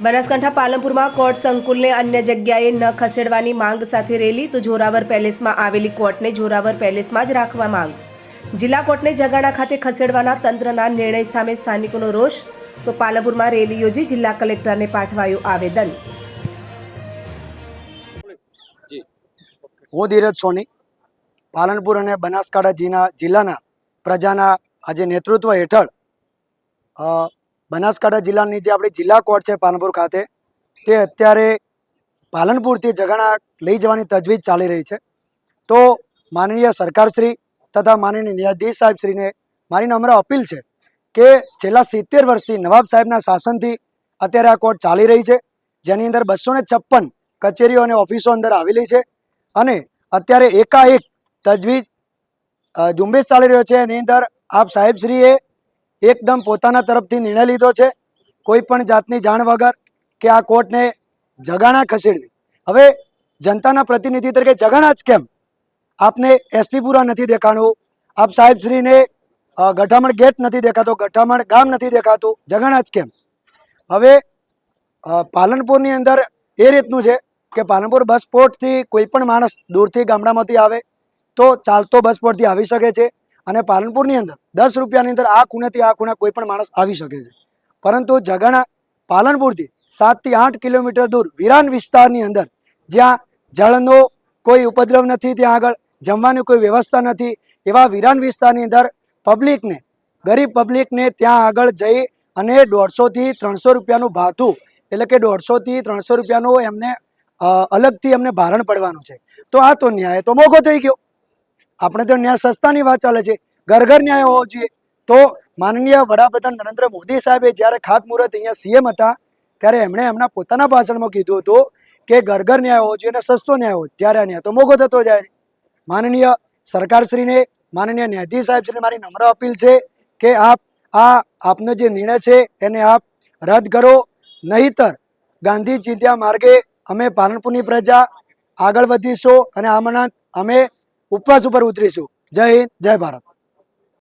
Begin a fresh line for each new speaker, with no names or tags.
Banaskantha પાલનપુરમાં court સંકુલને અન્ય જગ્યાએ ન ખસેડવાની માંગ સાથે રેલી તો જોરાવર પેલેસમાં આવેલી કોર્ટને જોરાવર પેલેસમાં જ રાખવા માંગ. જિલ્લા કોર્ટને જગાણા ખાતે ખસેડવાના તંત્રના નિર્ણય સામે સ્થાનિકોનો રોષ તો પાલનપુરમાં રેલી યોજી જિલ્લા કલેક્ટરને પાઠવાયું આવેદન.
હું ધીરજ સોની પાલનપુર અને બનાસકાંઠા જિલ્લા જિલ્લાના પ્રજાના આજે નેતૃત્વ હેઠળ બનાસકાંઠા જિલ્લાની જે આપણી જિલ્લા કોર્ટ છે પાલનપુર ખાતે, તે અત્યારે પાલનપુરથી જગાણા લઈ જવાની તજવીજ ચાલી રહી છે. તો માનનીય સરકારશ્રી તથા માનનીય ન્યાયાધીશ સાહેબશ્રીને મારી નમ્ર અપીલ છે કે છેલ્લા સિત્તેર વર્ષથી નવાબ સાહેબના શાસનથી અત્યારે આ કોર્ટ ચાલી રહી છે, જેની અંદર બસો છપ્પન કચેરીઓ અને ઓફિસો અંદર આવેલી છે અને અત્યારે એકાએક તજવીજ ઝુંબેશ ચાલી રહ્યો છે. એની અંદર આપ સાહેબશ્રીએ એકદમ પોતાના તરફથી નિર્ણય લીધો છે. કોઈ પણ જાતની જાણ વગર કે આ કોર્ટને જગાણા ખસેડવી. હવે જનતાના પ્રતિનિધિ તરીકે જગાણા જ કેમ? આપને એસપીપુરા નથી દેખાણું. આપ સાહેબશ્રીને ગઠામણ ગેટ નથી દેખાતો, ગઠામણ ગામ નથી દેખાતું. જગાણા જ કેમ? હવે પાલનપુરની અંદર એ રીતનું છે કે પાલનપુર બસ પોર્ટથી કોઈ પણ માણસ દૂરથી ગામડામાંથી આવે તો ચાલતો બસ પોર્ટથી આવી શકે છે. અને પાલનપુરની અંદર દસ રૂપિયાની અંદર આ ખૂણેથી આ ખૂણે કોઈ પણ માણસ આવી શકે છે. પરંતુ જગાણા પાલનપુરથી સાતથી આઠ કિલોમીટર દૂર વિરાન વિસ્તારની અંદર જ્યાં જળનો કોઈ ઉપદ્રવ નથી, ત્યાં આગળ જમવાની કોઈ વ્યવસ્થા નથી, એવા વિરાન વિસ્તારની અંદર પબ્લિકને, ગરીબ પબ્લિકને ત્યાં આગળ જઈ અને દોઢસોથી ત્રણસો રૂપિયાનું ભાથું, એટલે કે દોઢસોથી ત્રણસો રૂપિયાનું એમને અલગથી એમને ભારણ પડવાનું છે. તો આ તો ન્યાય તો મોઘો થઈ ગયો. આપણે તો ન્યાય સસ્તાની વાત ચાલે છે. ઘર ઘર ન્યાય હોવો જોઈએ. તો માનનીય વડાપ્રધાન નરેન્દ્ર મોદી સાહેબે જ્યારે ખાતમુહૂર્ત અહીંયા સીએમ હતા, ત્યારે એમણે એમના પોતાના ભાષણમાં કીધું હતું કે ઘર ઘર ન્યાય હોવો જોઈએ અને સસ્તો ન્યાય હોવો જ્યારે આ ન્યાય તો મોઘો થતો જાય છે. માનનીય સરકારશ્રીને, માનનીય ન્યાયાધીશ સાહેબશ્રીને મારી નમ્ર અપીલ છે કે આપ આ આપનો જે નિર્ણય છે એને આપ રદ કરો. નહીતર ગાંધી ચિંધ્યા માર્ગે અમે પાલનપુરની પ્રજા આગળ વધીશું અને આમના અમે ઉપવાસ ઉપર ઉતરીશું. જય હિન્દ જય ભારત.